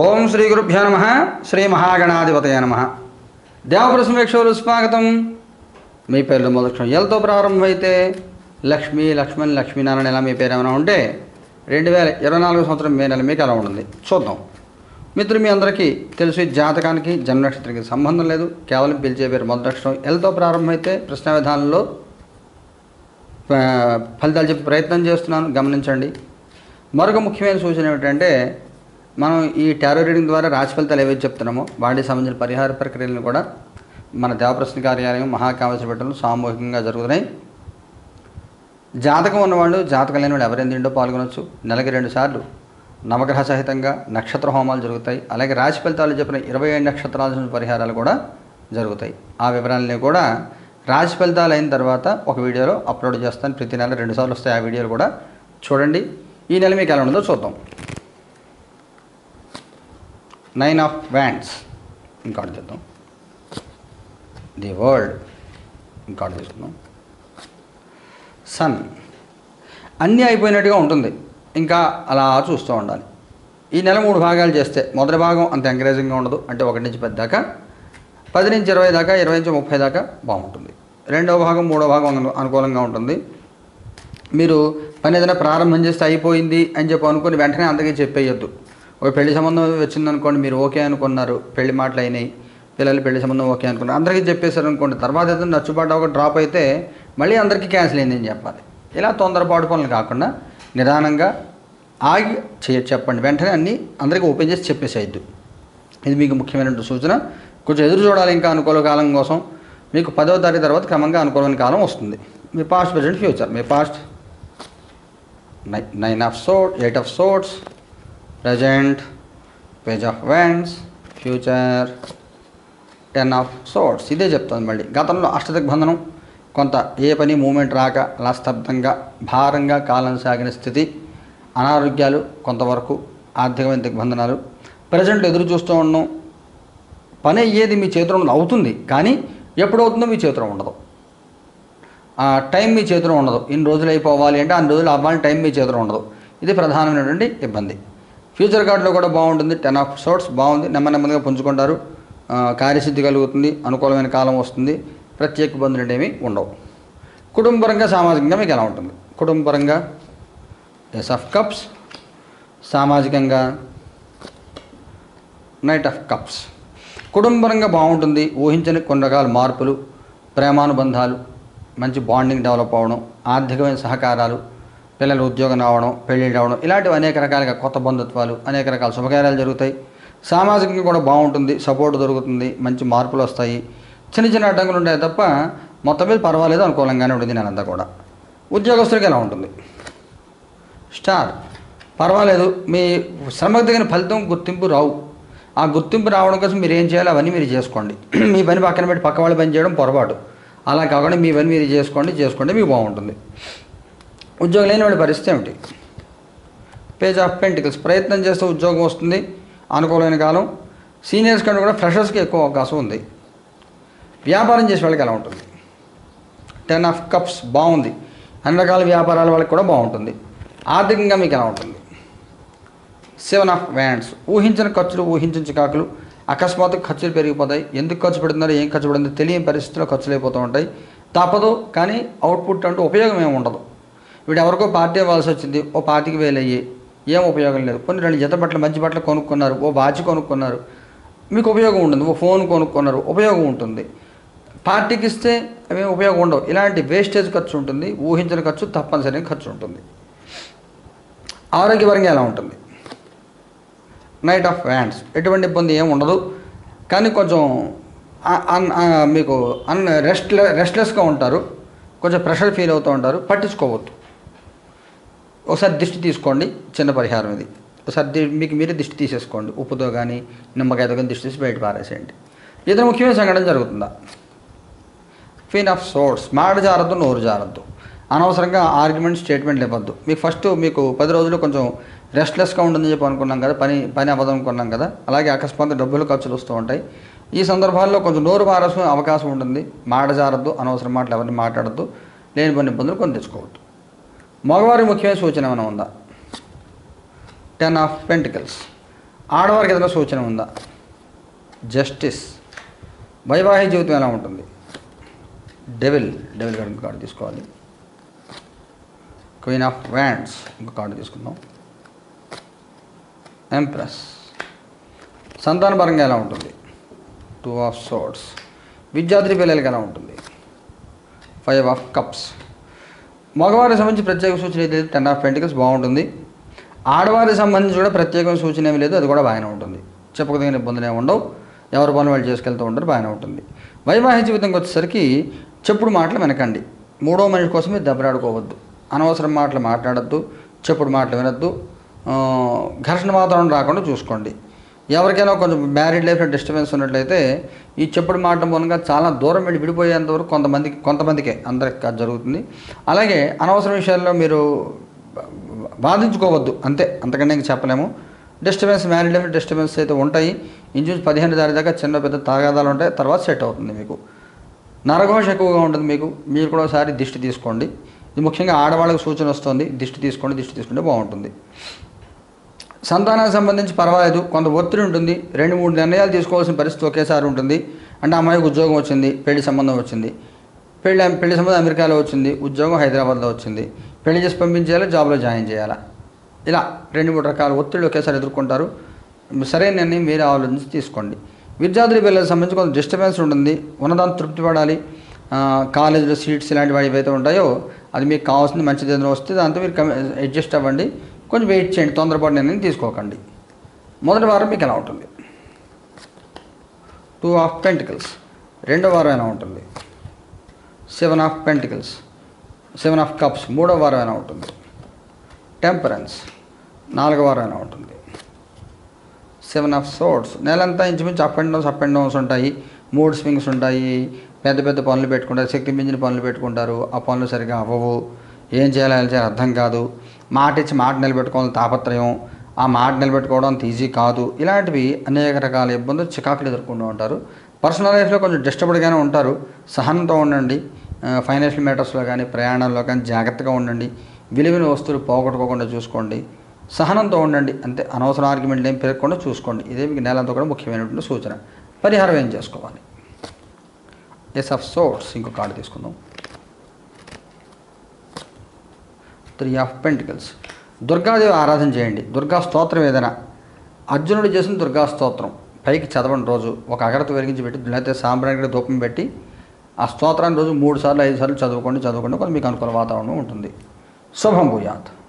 ఓం శ్రీ గురుభ్యో నమ. శ్రీ మహాగణాధిపతయ నమ. దేవప్రసమేక్షలు స్వాగతం. మీ పేర్లు మొదటి ఎల్తో ప్రారంభమైతే లక్ష్మీ లక్ష్మణ్ లక్ష్మీనారాయణ ఎలా మీ పేరు ఏమైనా ఉంటే రెండు వేల ఇరవై నాలుగు సంవత్సరం మే నెల మీకు ఎలా ఉంటుంది? చూద్దాం. మిత్రులు మీ అందరికీ తెలుసు ఈ జాతకానికి జన్మ నక్షత్రానికి సంబంధం లేదు. కేవలం పిలిచే పేరు మొదటి అక్షరం ఎల్తో ప్రారంభమైతే ప్రశ్న విధానంలో ఫలితాలు చెప్పే ప్రయత్నం చేస్తున్నాను. గమనించండి. మరొక ముఖ్యమైన సూచన ఏమిటంటే మనం ఈ టారో రీడింగ్ ద్వారా రాశి ఫలితాలు ఏవైతే చెప్తున్నామో వాటికి సంబంధించిన పరిహార ప్రక్రియలను కూడా మన దేవప్రశ్న కార్యాలయం మహాకావలసి పెట్టడం సామూహికంగా జరుగుతున్నాయి. జాతకం ఉన్నవాళ్ళు జాతకం లేని వాళ్ళు ఎవరైనా పాల్గొనవచ్చు నెలకి రెండు సార్లు నవగ్రహ సహితంగా నక్షత్ర హోమాలు జరుగుతాయి. అలాగే రాశి ఫలితాలు చెప్పిన ఇరవై ఏడు నక్షత్రాల పరిహారాలు కూడా జరుగుతాయి. ఆ వివరాలని కూడా రాశి ఫలితాలు అయిన తర్వాత ఒక వీడియోలో అప్లోడ్ చేస్తాను. ప్రతి నెల రెండు సార్లు వస్తాయి. ఆ వీడియోలు కూడా చూడండి. ఈ నెల మీకు ఎలా ఉండదో చూద్దాం. నైన్ ఆఫ్ వ్యాండ్స్ ఇంకోటి చేద్దాం. ది వరల్డ్ ఇంకోటి చేద్దాం. సన్ అన్నీ అయిపోయినట్టుగా ఉంటుంది. ఇంకా అలా చూస్తూ ఉండాలి. ఈ నెల మూడు భాగాలు చేస్తే మొదటి భాగం అంత ఎంకరేజింగ్గా ఉండదు. అంటే ఒకటి నుంచి పది దాకా. పది నుంచి ఇరవై దాకా ఇరవై నుంచి ముప్పై దాకా బాగుంటుంది. రెండవ భాగం మూడో భాగం అనుకూలంగా ఉంటుంది. మీరు పని ఏదైనా ప్రారంభం చేస్తే అయిపోయింది అని చెప్పి అనుకుని వెంటనే అందరికీ చెప్పేయొద్దు. ఒక పెళ్ళి సంబంధం వచ్చిందనుకోండి మీరు ఓకే అనుకున్నారు పెళ్ళి మాటలు అయినాయి పిల్లలు పెళ్ళి సంబంధం ఓకే అనుకున్నారు అందరికీ చెప్పేశారు అనుకోండి తర్వాత ఏదైనా నచ్చుబాటు ఒక డ్రాప్ అయితే మళ్ళీ అందరికీ క్యాన్సిల్ అయింది అని చెప్పాలి. ఇలా తొందరపాటు పనులు కాకుండా నిదానంగా ఆగి చేయ చెప్పండి. వెంటనే అన్నీ అందరికీ ఓపెన్ చేసి చెప్పేసేయద్దు. ఇది మీకు ముఖ్యమైన సూచన. కొంచెం ఎదురు చూడాలి ఇంకా అనుకూల కాలం కోసం. మీకు పదవ తారీఖు తర్వాత క్రమంగా అనుకూలమైన కాలం వస్తుంది. మీ past present future. Me past nine of swords eight of swords. Present page of wands future ten of swords ఇదే చెప్తుంది మళ్ళీ. గతంలో అష్టదిగ్బంధనం కొంత ఏ పని మూమెంట్ రాక అలా స్తబ్దంగా భారంగా కాలం సాగిన స్థితి అనారోగ్యాలు కొంతవరకు ఆర్థికమైన దిగ్బంధనాలు ప్రజెంట్ ఎదురు చూస్తూ ఉన్నాం పని అయ్యేది మీ చేతిలో అవుతుంది కానీ ఎప్పుడవుతుందో మీ చేతిలో ఉండదు. టైం మీ చేతిలో ఉండదు. ఇన్ని రోజులు అయిపోవాలి అంటే అన్ని రోజులు అవ్వాలి టైం మీ చేతిలో ఉండదు. ఇది ప్రధానమైనటువంటి ఇబ్బంది. ఫ్యూచర్ కార్డులో కూడా బాగుంటుంది. టెన్ ఆఫ్ షార్ట్స్ బాగుంది. నెమ్మది నెమ్మదిగా పుంజుకుంటారు. కార్యసిద్ధి కలుగుతుంది. అనుకూలమైన కాలం వస్తుంది. ప్రత్యేక ఇబ్బందులు అంటే ఉండవు. కుటుంబపరంగా సామాజికంగా మీకు ఎలా ఉంటుంది? కుటుంబపరంగా ఎస్ ఆఫ్ కప్స్ సామాజికంగా నైట్ ఆఫ్ కప్స్ కుటుంబపరంగా బాగుంటుంది. ఊహించని కొన్ని రకాల మార్పులు ప్రేమానుబంధాలు మంచి బాండింగ్ డెవలప్ అవ్వడం ఆర్థికమైన సహకారాలు పిల్లలు ఉద్యోగం రావడం పెళ్ళిళ్ళు రావడం ఇలాంటివి అనేక రకాలుగా కొత్త బంధుత్వాలు అనేక రకాల శుభకార్యాలు జరుగుతాయి. సామాజికంగా కూడా బాగుంటుంది సపోర్ట్ దొరుకుతుంది మంచి మార్పులు వస్తాయి. చిన్న చిన్న అడ్డంకులు ఉంటాయి తప్ప మొత్తం మీద పర్వాలేదు అనుకూలంగానే ఉంటుంది నేనంతా కూడా. ఉద్యోగస్తులకి ఎలా ఉంటుంది? స్టార్ పర్వాలేదు. మీ శ్రమకు తగిన ఫలితం గుర్తింపు రావు. ఆ గుర్తింపు రావడం కోసం మీరు ఏం చేయాలో అవన్నీ మీరు చేసుకోండి. మీ పని పక్కన పెట్టి పక్క వాళ్ళు పని చేయడం పొరపాటు. అలా కాకుండా మీ పని మీరు చేసుకోండి చేసుకోండి మీకు బాగుంటుంది. ఉద్యోగం లేని వాడి పరిస్థితి ఏమిటి? పేజ్ ఆఫ్ పెంటికల్స్ ప్రయత్నం చేస్తే ఉద్యోగం వస్తుంది. అనుకూలమైన కాలం. సీనియర్స్ కంటే కూడా ఫ్రెషర్స్కి ఎక్కువ అవకాశం ఉంది. వ్యాపారం చేసే వాళ్ళకి ఎలా ఉంటుంది? టెన్ ఆఫ్ కప్స్ బాగుంది. అన్ని రకాల వ్యాపారాల వాళ్ళకి కూడా బాగుంటుంది. ఆర్థికంగా మీకు ఎలా ఉంటుంది? సెవెన్ ఆఫ్ వ్యాండ్స్ ఊహించిన ఖర్చులు ఊహించిన చికాకులు. అకస్మాత్తు ఖర్చులు పెరిగిపోతాయి. ఎందుకు ఖర్చు పెడుతున్నారో? ఏం ఖర్చు పెడుతుందో? తెలియని పరిస్థితుల్లో ఖర్చులు అయిపోతూ ఉంటాయి. తప్పదు కానీ అవుట్పుట్ అంటూ ఉపయోగం ఏమి ఉండదు. వీడు ఎవరికో పార్టీ ఇవ్వాల్సి వచ్చింది ఓ పార్టీకి వేలయ్యి. ఏం ఉపయోగం లేదు. కొన్ని రెండు జత బట్టలు మంచి బట్టలు కొనుక్కున్నారు ఓ వాచ్ కొనుక్కున్నారు. మీకు ఉపయోగం ఉంటుంది ఓ ఫోన్ కొనుక్కున్నారు ఉపయోగం ఉంటుంది. పార్టీకి ఇస్తే అవి ఉపయోగం ఉండవు. ఇలాంటి వేస్టేజ్ ఖర్చు ఉంటుంది ఊహించిన ఖర్చు తప్పనిసరిగా ఖర్చు ఉంటుంది. ఆరోగ్యపరంగా ఎలా ఉంటుంది? నైట్ ఆఫ్ వ్యాండ్స్ ఎటువంటి ఇబ్బంది ఏం ఉండదు. కానీ కొంచెం మీకు అన్ రెస్ట్ రెస్ట్లెస్గా ఉంటారు. కొంచెం ప్రెషర్ ఫీల్ అవుతూ ఉంటారు. పట్టించుకోవద్దు. ఒకసారి దిష్టి తీసుకోండి చిన్న పరిహారం ఇది. ఒకసారి మీకు మీరే దిష్టి తీసేసుకోండి. ఉప్పుతో కానీ నిమ్మకాయతో కానీ దిష్టి తీసి బయట పారేసేయండి. ఏదైనా ముఖ్యమైన సంఘటన జరుగుతుందా? ఫీన్ ఆఫ్ సోర్స్ మాట జారద్దు నోరు జారద్దు. అనవసరంగా ఆర్గ్యుమెంట్ స్టేట్మెంట్లు ఇవ్వద్దు మీకు ఫస్ట్ మీకు పది రోజులు కొంచెం రెస్ట్లెస్గా ఉంటుందని చెప్పి అనుకున్నాం కదా పని పని అవ్వదు అనుకున్నాం కదా అలాగే అకస్మాత్తు డబ్బులు ఖర్చులు వస్తూ ఉంటాయి. ఈ సందర్భాల్లో కొంచెం నోరు పారాల్సిన అవకాశం ఉంటుంది. మాట జారద్దు అనవసరం మాటలు ఎవరిని మాట్లాడద్దు. లేని పని ఇబ్బందులు కొని తెచ్చుకోవద్దు. మగవారి ముఖ్యమైన సూచన ఏమైనా ఉందా? టెన్ ఆఫ్ పెంటికల్స్ ఆడవారికి ఏదైనా సూచన ఉందా? జస్టిస్ వైవాహిక జీవితం ఎలా ఉంటుంది? డెవిల్ డెవిల్ కార్డు కార్డు తీసుకోవాలి. క్వీన్ ఆఫ్ వ్యాండ్స్ ఇంకో కార్డు తీసుకుందాం. ఎంప్రెస్ సంతానపరంగా ఎలా ఉంటుంది? టూ ఆఫ్ సోర్డ్స్ విద్యార్థి పిల్లలకి ఎలా ఉంటుంది? ఫైవ్ ఆఫ్ కప్స్ మగవారికి సంబంధించి ప్రత్యేక సూచన ఏది లేదు. టెన్ ఆఫ్ పెంటికల్స్ బాగుంటుంది. ఆడవారికి సంబంధించి కూడా ప్రత్యేకమైన సూచన ఏమీ లేదు. అది కూడా బాగానే ఉంటుంది. చెప్పకదగిన ఇబ్బందులు ఏమి ఉండవు. ఎవరు పనులు వాళ్ళు చేసుకెళ్తూ ఉంటారు. బాగానే ఉంటుంది. వైవాహిక జీవితంకి వచ్చేసరికి చెప్పుడు మాటలు వెనకండి. మూడో మనిషి కోసం మీరు దెబ్బలాడుకోవద్దు. అనవసరం మాటలు మాట్లాడద్దు. చెప్పుడు మాటలు వినొద్దు. ఘర్షణ వాతావరణం రాకుండా చూసుకోండి. ఎవరికైనా కొంచెం మ్యారీడ్ లైఫ్లో డిస్టర్బెన్స్ ఉన్నట్లయితే ఈ చెప్పుడు మాట మూలంగా చాలా దూరం వెళ్ళి విడిపోయేంత వరకు కొంతమందికి కొంతమందికే అందరికి అది జరుగుతుంది. అలాగే అనవసర విషయాల్లో మీరు బాధించుకోవద్దు అంతే. అంతకంటే ఇంక చెప్పలేము. డిస్టర్బెన్స్ మ్యారీడ్ లైఫ్ డిస్టర్బెన్స్ అయితే ఉంటాయి. ఇంచుమించు పదిహేను దారి దాకా చిన్న పెద్ద తాగాదాలు ఉంటాయి. తర్వాత సెట్ అవుతుంది మీకు. నరఘోష ఎక్కువగా ఉంటుంది మీకు. మీరు కూడా ఒకసారి దిష్టి తీసుకోండి. ఇది ముఖ్యంగా ఆడవాళ్ళకి సూచన వస్తుంది. దిష్టి తీసుకోండి దిష్టి తీసుకుంటే బాగుంటుంది. సంతానానికి సంబంధించి పర్వాలేదు కొంత ఒత్తిడి ఉంటుంది. రెండు మూడు నిర్ణయాలు తీసుకోవాల్సిన పరిస్థితి ఒకేసారి ఉంటుంది. అంటే అమ్మాయికి ఉద్యోగం వచ్చింది పెళ్ళి సంబంధం వచ్చింది. పెళ్ళి పెళ్ళి సంబంధం అమెరికాలో వచ్చింది ఉద్యోగం హైదరాబాద్లో వచ్చింది. పెళ్ళి చేసి పంపించేయాలా జాబ్లో జాయిన్ చేయాలా? ఇలా రెండు మూడు రకాల ఒత్తిళ్ళు ఒకేసారి ఎదుర్కొంటారు. సరైన నిర్ణయం మీరే ఆలోచించి తీసుకోండి. విద్యార్థుల పిల్లలకు సంబంధించి కొంత డిస్టర్బెన్స్ ఉంటుంది. ఉన్నదాన్ని తృప్తి పడాలి కాలేజీలో సీట్స్ ఇలాంటివి ఏవైతే ఉంటాయో అది మీకు కావాల్సింది మంచిది ఏదైనా వస్తే దాంతో మీరు అడ్జస్ట్ అవ్వండి. కొంచెం వెయిట్ చేయండి తొందరపాటు నిర్ణయం తీసుకోకండి. మొదటి వారం మీకు ఎలా ఉంటుంది? టూ ఆఫ్ పెంటికల్స్ రెండో వారం ఎలా ఉంటుంది? Seven of pentacles seven of cups మూడో వారం ఎలా ఉంటుంది? టెంపరెన్స్ నాలుగో వారం ఎలా ఉంటుంది? సెవెన్ ఆఫ్ సోర్ట్స్ నెలంతా ఇంచుమించు ups and downs ups and downs ఉంటాయి. మూడ్ స్వింగ్స్ ఉంటాయి. పెద్ద పెద్ద పనులు పెట్టుకుంటారు. శక్తి మించిన పనులు పెట్టుకుంటారు. ఆ పనులు సరిగా అవ్వవు. ఏం చేయాలో చేయాలో అర్థం కాదు. మాట ఇచ్చి మాట నిలబెట్టుకోవాలని తాపత్రయం. ఆ మాట నిలబెట్టుకోవడం అంత ఈజీ కాదు. ఇలాంటివి అనేక రకాల ఇబ్బందులు చికాకులు ఎదుర్కొంటూ ఉంటారు. పర్సనల్ లైఫ్లో కొంచెం డిస్టర్బ్డ్గానే ఉంటారు. సహనంతో ఉండండి. ఫైనాన్షియల్ మ్యాటర్స్లో కానీ ప్రయాణంలో కానీ జాగ్రత్తగా ఉండండి. విలువైన వస్తువులు పోగొట్టుకోకుండా చూసుకోండి. సహనంతో ఉండండి. అంతే. అనవసర ఆర్గ్యుమెంట్లు ఏం పెరగకుండా చూసుకోండి. ఇదే మీకు నేలంతో కూడా ముఖ్యమైనటువంటి సూచన. పరిహారం ఏం చేసుకోవాలి? Ace of swords. ఇంకో కార్డు తీసుకుందాం. Three of pentacles. దుర్గాదేవి ఆరాధన చేయండి. దుర్గా స్తోత్రం ఏదైనా. అర్జునుడు చేసిన దుర్గా స్తోత్రం. పైకి చదవండి రోజు. ఒక అగరత వెలిగించి పెట్టి లేకపోతే సాంబ్రానికి ధూపం పెట్టి ఆ స్తోత్రాన్ని రోజు మూడు సార్లు ఐదు సార్లు చదువుకోండి చదువుకోండి కొంచెం మీకు అనుకూల వాతావరణం ఉంటుంది. శుభం భూయాత్.